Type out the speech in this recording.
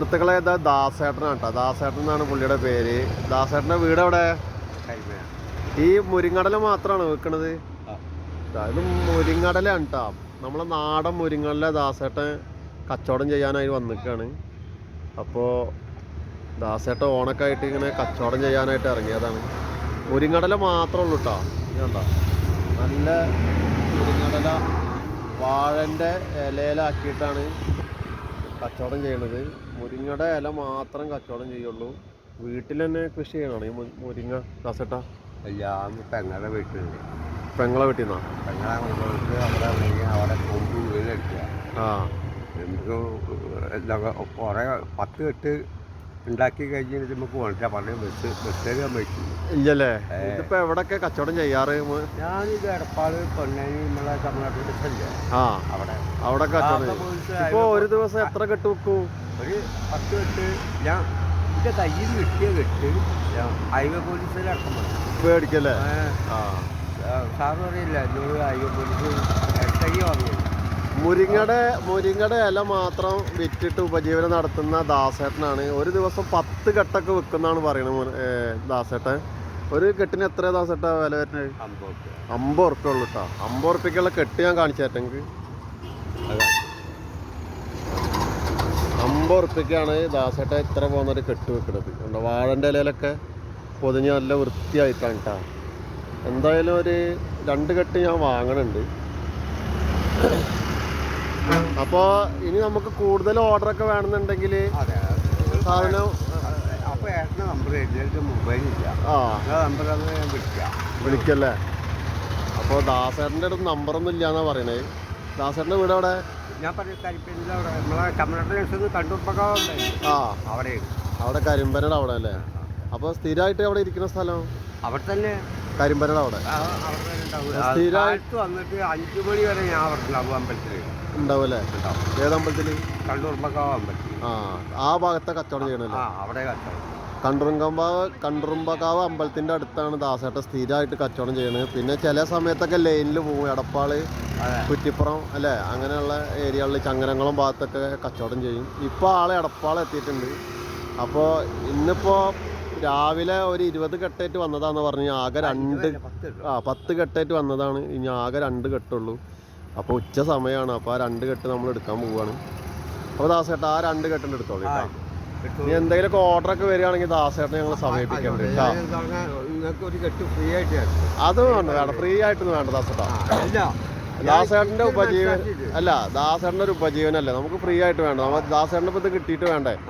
സുഹൃത്തുക്കളെ ഇതാ ദാസേട്ടനാണ് കേട്ടോ. ദാസേട്ടൻ എന്നാണ് പുള്ളിയുടെ പേര്. ദാസേട്ടന്റെ വീട് എവിടെ? ഈ മുരിങ്ങടല മാത്രമാണ് വെക്കണത് ഇത് മുരിങ്ങടലാണ് കേട്ടോ. നമ്മളെ നാടൻ മുരിങ്ങടല ദാസേട്ടൻ കച്ചവടം ചെയ്യാനായി വന്നിക്കാണ്. അപ്പോൾ ദാസേട്ടൻ ഓണൊക്കെ ആയിട്ട് ഇങ്ങനെ കച്ചവടം ചെയ്യാനായിട്ട് ഇറങ്ങിയതാണ്. മുരിങ്ങടല മാത്രമേ ഉള്ളൂ കേട്ടോ. കണ്ടോ? നല്ല മുരിങ്ങടല വാഴന്റെ ഇലയിലാക്കിയിട്ടാണ് കച്ചവടം ചെയ്യണത്? മുരിങ്ങയുടെ ഇല മാത്രം കച്ചവടം ചെയ്യുള്ളൂ. വീട്ടിൽ തന്നെ കൃഷി ചെയ്യണതാണ് ഈ മു- മുരിങ്ങ കസട്ട? ഞാൻ പെങ്ങളെ വീട്ടിലുണ്ട്. പെങ്ങളെ വീട്ടിൽ നിന്നാ? പെങ്ങളെ കൊണ്ടുപോയിട്ട് അവിടെ പോയി അവിടെ കൊമ്പ് വീടെടുക്കുക ആ. നമുക്ക് കുറേ പത്ത് കെട്ട് ഉണ്ടാക്കി കഴിഞ്ഞിട്ട് നമുക്ക് വേണ്ട പറഞ്ഞു ബസ് ബസ്സേ പറ്റും ഇല്ലല്ലേ. ഇതിപ്പോ എവിടൊക്കെ കച്ചവടം ചെയ്യാറ് ഞാനിത് എടപ്പാട് പൊന്നാനി നമ്മളെ തമിഴ്നാട്ടിൽ ബസ്സല്ലേ ആ. അവിടെ. അവിടെ കച്ചവടം ഇപ്പോ ഒരു ദിവസം എത്ര കെട്ടു വെക്കും? ഒരു പത്ത് കെട്ട്. ഞാൻ എന്റെ കയ്യിൽ കിട്ടിയ കെട്ട് ഹൈവേ പോലീസിലടക്കം പറഞ്ഞു പേടിക്കല്ലേ? ആ. സാറ് പറയില്ല ഹൈവേ പോലീസ് കൈ വാങ്ങിയത് മുരിങ്ങയുടെ മുരിങ്ങയുടെ ഇല മാത്രം വിറ്റിട്ട് ഉപജീവനം നടത്തുന്ന ദാസേട്ടനാണ്. ഒരു ദിവസം പത്ത് കെട്ടൊക്കെ വിൽക്കുന്നതാണ് പറയുന്നത് ദാസേട്ടൻ. ഒരു കെട്ടിന് എത്ര ദാസേട്ട വില വരുന്നത്? അമ്പത് ഉറുപ്പ്യ ഉള്ളു കേട്ടോ അമ്പത് ഉറുപ്പ്യക്കുള്ള കെട്ട് ഞാൻ കാണിച്ചു അതാണ് അമ്പത് ഉറുപ്പ്യക്കാണ് ദാസേട്ട ഇത്ര പോകുന്നൊരു കെട്ട് വെക്കുന്നത് എന്താ വാഴന്റെ ഇലയിലൊക്കെ പൊതിഞ്ഞ് നല്ല വൃത്തിയായിട്ടാണ് കേട്ടോ എന്തായാലും ഒരു രണ്ട് കെട്ട് ഞാൻ വാങ്ങണുണ്ട്. അപ്പോൾ ഇനി നമുക്ക് കൂടുതൽ ഓർഡർ ഒക്കെ വേണമെന്നുണ്ടെങ്കിൽ സാധനം അപ്പോൾ ഏട്ടന്റെ നമ്പർ എഴുതിയിട്ട് മൊബൈലില്ല ആ. നമ്പർ അത് ഞാൻ വിളിക്കാം. വിളിക്കല്ലേ? അപ്പോൾ ദാസേട്ടന്റെ അടുത്ത് നമ്പറൊന്നും ഇല്ല എന്നാണ് പറയണേ. ദാസേട്ടന്റെ വീട് അവിടെ ഞാൻ പറഞ്ഞ അവിടെ. നമ്മളെ കണ്ടൂർപ്പക്കാവുണ്ടായി ആ. അവിടെ. അവിടെ കരിമ്പനയുടെ അവിടെ അല്ലേ? അപ്പോൾ സ്ഥിരമായിട്ട് അവിടെ ഇരിക്കുന്ന സ്ഥലം? അവിടെ തന്നെ കരിമ്പരട അവിടെ. ആ, അവിടെ തന്നെ ഉണ്ടാവും. ആ, സ്ഥിരമായി- കാലത്ത് വന്നിട്ട് അഞ്ചു മണി വരെ ഞാൻ അവിടെ ഉണ്ടാവും. അമ്പലത്തിൽ ഉണ്ടാവും. അല്ലേ ഉണ്ടാവും ഏതമ്പലത്തിൽ കണ്ടൂർപ്പക്കാവ് അമ്പലത്തിൽ ആ ആ ഭാഗത്തെ കച്ചവടം ചെയ്യണല്ലോ? അവിടെ കച്ചവടം. കണ്ടുറുങ്കമ്പാവ് കണ്ടുറുമ്പക്കാവ് അമ്പലത്തിന്റെ അടുത്താണ് ദാസേട്ട സ്ഥിരമായിട്ട് കച്ചവടം ചെയ്യണത്. പിന്നെ ചില സമയത്തൊക്കെ ലൈനിൽ പോകും എടപ്പാൾ കുറ്റിപ്പുറം അല്ലേ? അങ്ങനെയുള്ള ഏരിയകളിൽ ചങ്ങരംകുളം ഭാഗത്തൊക്കെ കച്ചവടം ചെയ്യും. ഇപ്പോൾ ആളെ എടപ്പാൾ എത്തിയിട്ടുണ്ട്. അപ്പോൾ ഇന്നിപ്പോൾ രാവിലെ ഒരു ഇരുപത് കെട്ടേറ്റ് വന്നതാന്ന് പറഞ്ഞു ആകെ രണ്ട് ആ പത്ത് കെട്ടേറ്റ് വന്നതാണ്. ഇനി ആകെ രണ്ട് കെട്ടുള്ളൂ. അപ്പോൾ ഉച്ച സമയമാണ് അപ്പോൾ ആ രണ്ട് കെട്ട് നമ്മൾ എടുക്കാൻ പോവുകയാണ് അപ്പോൾ ദാസേട്ട ആ രണ്ട് കെട്ടിന്റെ എടുത്തോളൂ ഇനി കേട്ടോ? ഒക്കെ ഇനി എന്തെങ്കിലുമൊക്കെ ഓർഡറൊക്കെ വരികയാണെങ്കിൽ ദാസേട്ടനെ ഞങ്ങൾ സമയപ്പിക്കാൻ കേട്ടോ. അത് വേണ്ട വേണ്ട. ഫ്രീ ആയിട്ടൊന്നും വേണ്ട ദാസേട്ടാ. ദാസേട്ടന്റെ ഉപജീവൻ അല്ല ദാസേട്ടന്റെ ഒരു ഉപജീവനല്ലേ. നമുക്ക് ഫ്രീ ആയിട്ട് വേണ്ട. നമ്മൾ ദാസേട്ടന്റെ ഇപ്പം ഇത് കിട്ടിയിട്ട് വേണ്ടേ?